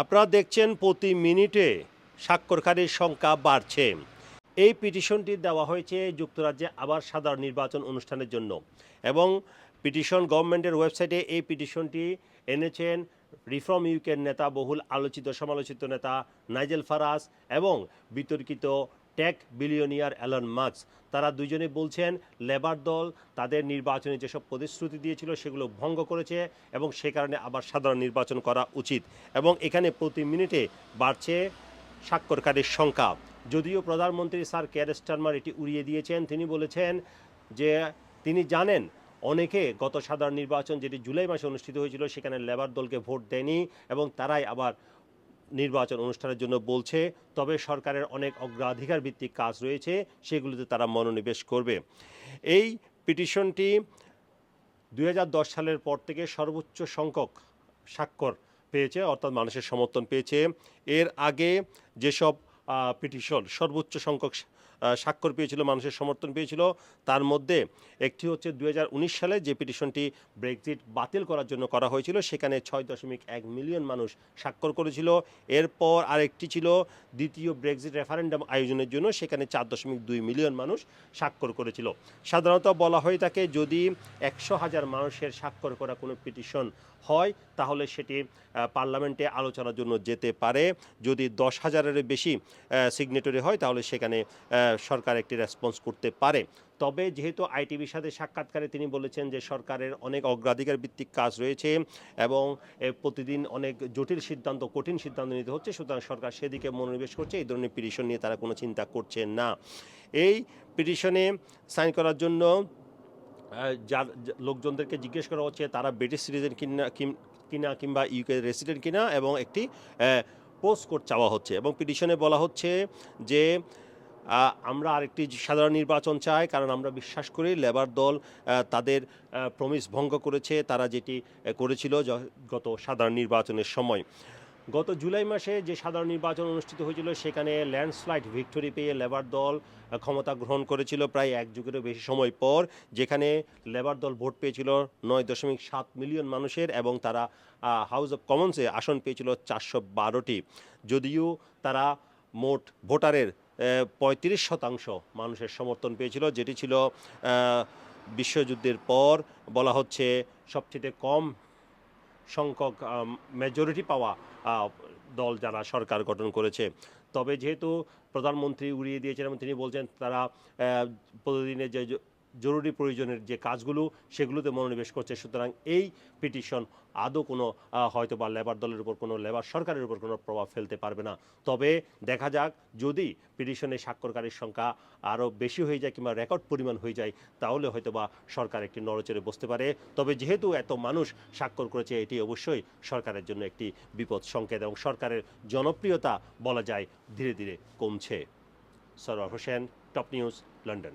আপনারা দেখছেন প্রতি মিনিটে স্বাক্ষরকারীর সংখ্যা বাড়ছে। এই পিটিশনটি দেওয়া হয়েছে যুক্তরাজ্যে আবার সাধারণ নির্বাচন অনুষ্ঠানের জন্য এবং পিটিশন গভর্নমেন্টের ওয়েবসাইটে এই পিটিশনটি এনেছেন রিফর্ম ইউকের নেতা বহুল আলোচিত সমালোচিত নেতা নাইজেল ফারাস এবং বিতর্কিত টেক বিলিয়নিয়ার অ্যালন মার্কস তারা দুজনে বলছেন, লেবার দল তাদের নির্বাচনে যেসব প্রতিশ্রুতি দিয়েছিল সেগুলো ভঙ্গ করেছে এবং সে কারণে আবার সাধারণ নির্বাচন করা উচিত। এবং এখানে প্রতি মিনিটে বাড়ছে স্বাক্ষরকারীর সংখ্যা। যদিও প্রধানমন্ত্রী স্যার কেয়ার স্টারমার এটি উড়িয়ে দিয়েছেন, তিনি বলেছেন যে তিনি জানেন অনেকে গত সাধারণ নির্বাচন যেটি জুলাই মাসে অনুষ্ঠিত হয়েছিল সেখানে লেবার দলকে ভোট দেয়নি এবং তারাই আবার নির্বাচন অনুষ্ঠানের জন্য বলছে, তবে সরকারের অনেক অগ্রাধিকার ভিত্তিক কাজ রয়েছে, সেগুলোতে তারা মনোনিবেশ করবে। এই পিটিশনটি দু হাজার দশ সালের পর থেকে সর্বোচ্চ সংখ্যক স্বাক্ষর পেয়েছে, অর্থাৎ মানুষের সমর্থন পেয়েছে। এর আগে যেসব পিটিশন। সর্বোচ্চ সংখ্যক স্বাক্ষর পেয়েছিল, মানুষের সমর্থন পেয়েছিল। তার মধ্যে একটি হচ্ছে দু হাজার উনিশ সালে যে পিটিশনটি ব্রেক্সিট বাতিল করার জন্য করা হয়েছিল, সেখানে ছয় দশমিক এক মিলিয়ন মানুষ স্বাক্ষর করেছিল। এরপর আরেকটি ছিল দ্বিতীয় ব্রেক্সিট রেফারেন্ডাম আয়োজনের জন্য, সেখানে চার দশমিক দুই মিলিয়ন মানুষ স্বাক্ষর করেছিল। সাধারণত বলা হয়ে থাকে, যদি একশো হাজার মানুষের স্বাক্ষর করা কোনো পিটিশন হয়, তাহলে সেটি পার্লামেন্টে আলোচনার জন্য যেতে পারে। যদি দশ হাজারের বেশি সিগনেটরি হয়, তাহলে সেখানে সরকার একটি রেসপন্স করতে পারে। তবে যেহেতু আইটিভির সাথে সাক্ষাৎকারে তিনি বলেছেন যে সরকারের অনেক অগ্রাধিকার ভিত্তিক কাজ রয়েছে এবং প্রতিদিন অনেক জটিল সিদ্ধান্ত, কঠিন সিদ্ধান্ত নিতে হচ্ছে, সুতরাং সরকার সেদিকে মনোনিবেশ করছে, এই ধরনের পিটিশন নিয়ে তারা কোনো চিন্তা করছে না। এই পিটিশনে সাইন করার জন্য যা- লোকজনদেরকে জিজ্ঞেস করা হচ্ছে, তারা ব্রিটিশ সিটিজেন কিনা কিনা কিংবা ইউকে রেসিডেন্ট কিনা এবং একটি পোস্ট কোড চাওয়া হচ্ছে এবং পিটিশনে বলা হচ্ছে যে আমরা আরেকটি সাধারণ নির্বাচন চাই কারণ আমরা বিশ্বাস করি লেবার দল তাদের প্রমিস ভঙ্গ করেছে, তারা যেটি করেছিল গত সাধারণ নির্বাচনের সময়। গত জুলাই মাসে যে সাধারণ নির্বাচন অনুষ্ঠিত হয়েছিল, সেখানে ল্যান্ডস্লাইড ভিক্টোরি পেয়ে লেবার দল ক্ষমতা গ্রহণ করেছিল প্রায় এক যুগেরও বেশি সময় পর, যেখানে লেবার দল ভোট পেয়েছিল নয় দশমিক সাত মিলিয়ন মানুষের এবং তারা হাউস অফ কমন্সে আসন পেয়েছিল চারশো বারোটি। যদিও তারা মোট ভোটারের পঁয়ত্রিশ শতাংশ মানুষের সমর্থন পেয়েছিল, যেটি ছিল বিশ্বযুদ্ধের পর বলা হচ্ছে সবচেয়ে কম সংখ্যক মেজরিটি পাওয়া দল যারা সরকার গঠন করেছে। তবে যেহেতু প্রধানমন্ত্রী উড়িয়ে দিয়েছেন এবং তিনি বলছেন তারা প্রতিদিনের যে জরুরি প্রয়োজনের যে কাজগুলো, সেগুলোতে মনোনিবেশ করছে। সুতরাং এই পিটিশন আদৌ কোনো হয়তো বা লেবার দলের উপর কোনো, লেবার সরকারের উপর কোনো প্রভাব ফেলতে পারবে না। তবে দেখা যাক, যদি পিটিশনে স্বাক্ষরকারীর সংখ্যা আরও বেশি হয়ে যায় কিংবা রেকর্ড পরিমাণ হয়ে যায়, তাহলে হয়তো বা সরকার একটি নড়চড়ে বসতে পারে। তবে যেহেতু এত মানুষ স্বাক্ষর করেছে, এটি অবশ্যই সরকারের জন্য একটি বিপদ সংকেত এবং সরকারের জনপ্রিয়তা বলা যায় ধীরে ধীরে কমছে। Sarwar Hossain, top news, London.